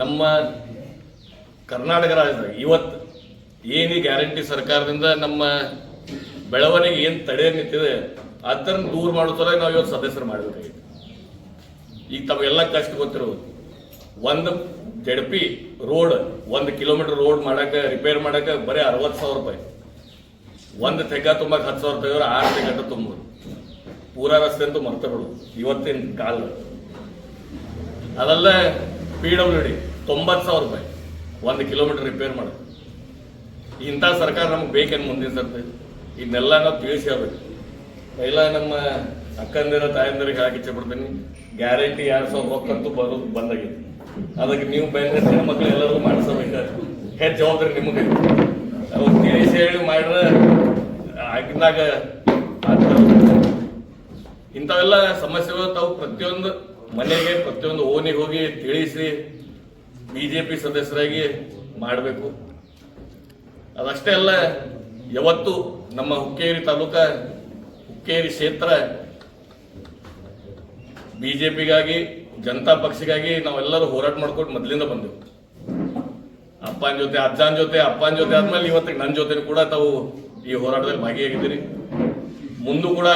ನಮ್ಮ ಕರ್ನಾಟಕ ರಾಜ್ಯದಾಗ ಇವತ್ತು ಏನು ಗ್ಯಾರಂಟಿ ಸರ್ಕಾರದಿಂದ ನಮ್ಮ ಬೆಳವಣಿಗೆ ಏನು ತಡೆ ನಿಂತಿದೆ, ಅದನ್ನು ದೂರ ಮಾಡೋ ನಾವು ಇವತ್ತು ಸದಸ್ಯರು ಮಾಡಬೇಕಾಗಿತ್ತು. ಈಗ ತಮಗೆಲ್ಲ ಕಷ್ಟ ಗೊತ್ತಿರೋದು, ಒಂದು ಜಡಪಿ ರೋಡ್, ಒಂದು ಕಿಲೋಮೀಟರ್ ರೋಡ್ ಮಾಡಕ್ಕೆ ರಿಪೇರ್ ಮಾಡಕ್ಕೆ ಬರೀ ಅರವತ್ತು ಸಾವಿರ ರೂಪಾಯಿ. ಒಂದು ತೆಗ್ಗ ತುಂಬಕ್ಕೆ ಹತ್ತು ಸಾವಿರ ರೂಪಾಯಿ ಆರು ತೆಗ್ಗ ತುಂಬೋದು. ಪೂರಾ ರಸ್ತೆ ಅಂತೂ ಮರ್ತ ಬಿಡೋದು ಇವತ್ತಿನ ಕಾಲ ಅದೆಲ್ಲ ಪಿ ಡಬ್ಲ್ಯೂ ಡಿ ತೊಂಬತ್ತು ಸಾವಿರ ರೂಪಾಯಿ. ಒಂದು ಕಿಲೋಮೀಟರ್ ರಿಪೇರ್ ಮಾಡೋದು ಇಂಥ ಸರ್ಕಾರ ನಮ್ಗೆ ಬೇಕೇನು ಮುಂದಿನ ಸರ್ತಿ? ಇದನ್ನೆಲ್ಲ ನಾವು ತಿಳಿಸಿ ಹೇಳ್ಬೇಕು. ಎಲ್ಲ ನಮ್ಮ ಅಕ್ಕಂದಿರ ತಾಯಂದಿರಿಗೆ ಹಾಕಿ ಬಿಡ್ತೀನಿ ಗ್ಯಾರಂಟಿ ಎರಡು ಸಾವಿರ ರೊಕ್ಕಂತೂ ಬರೋದು ಬಂದಾಗಿದೆ. ಅದಕ್ಕೆ ನೀವು ಮಕ್ಕಳು ಎಲ್ಲರಿಗೂ ಮಾಡಿಸಬೇಕು ಹೆಚ್ಚು ಜವಾಬ್ದಾರಿ ನಿಮಗೆ ಅವ್ರು ತಿಳಿಸಿ ಹೇಳಿ ಮಾಡ್ರೆ ಆಗಿದ್ದಾಗ ಇಂಥವೆಲ್ಲ ಸಮಸ್ಯೆಗಳು ತಾವು ಪ್ರತಿಯೊಂದು ಮನೆಗೆ ಪ್ರತಿಯೊಂದು ಓನಿಗೆ ಹೋಗಿ ತಿಳಿಸಿ ಬಿ ಜೆ ಪಿ ಸದಸ್ಯರಾಗಿ ಮಾಡಬೇಕು. ಅದಷ್ಟೇ ಅಲ್ಲ, ಯಾವತ್ತು ನಮ್ಮ ಹುಕ್ಕೇರಿ ತಾಲೂಕ, ಹುಕ್ಕೇರಿ ಕ್ಷೇತ್ರ ಬಿ ಜನತಾ ಪಕ್ಷಗಾಗಿ ನಾವೆಲ್ಲರೂ ಹೋರಾಟ ಮಾಡ್ಕೊಂಡು ಮೊದಲಿಂದ ಬಂದೆವು. ಅಪ್ಪನ ಜೊತೆ, ಅಜ್ಜನ ಜೊತೆ, ಅಪ್ಪನ ಜೊತೆ ಆದ್ಮೇಲೆ ಇವತ್ತಿಗೆ ನನ್ನ ಜೊತೆ ಕೂಡ ತಾವು ಈ ಹೋರಾಟದಲ್ಲಿ ಭಾಗಿಯಾಗಿದ್ದೀರಿ. ಮುಂದೂ ಕೂಡ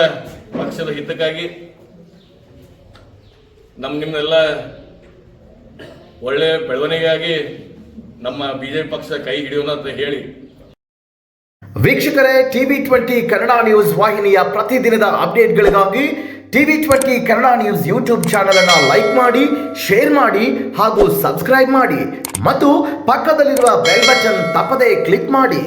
ಪಕ್ಷದ ಹಿತಕ್ಕಾಗಿ ನಮ್ಮ ನಿಮ್ಮನ್ನೆಲ್ಲ ಒಳ್ಳೆ ಬೆಳವಣಿಗೆಯಾಗಿ ನಮ್ಮ ಬಿಜೆಪಿ ಪಕ್ಷ ಕೈ ಹಿಡಿಯೋಣ ಅಂತ ಹೇಳಿ. ವೀಕ್ಷಕರೇ, ಟಿವಿ ಟ್ವೆಂಟಿ ಕನ್ನಡ ನ್ಯೂಸ್ ವಾಹಿನಿಯ ಪ್ರತಿದಿನದ ಅಪ್ಡೇಟ್ಗಳಿಗಾಗಿ TV twenty Kannada news YouTube channel ಅನ್ನು ಲೈಕ್ ಮಾಡಿ, ಶೇರ್ ಮಾಡಿ ಹಾಗೂ ಸಬ್ಸ್ಕ್ರೈಬ್ ಮಾಡಿ. ಮತ್ತು ಪಕ್ಕದಲ್ಲಿರುವ ಬೆಲ್ ಬಟನ್ ತಪ್ಪದೇ ಕ್ಲಿಕ್ ಮಾಡಿ.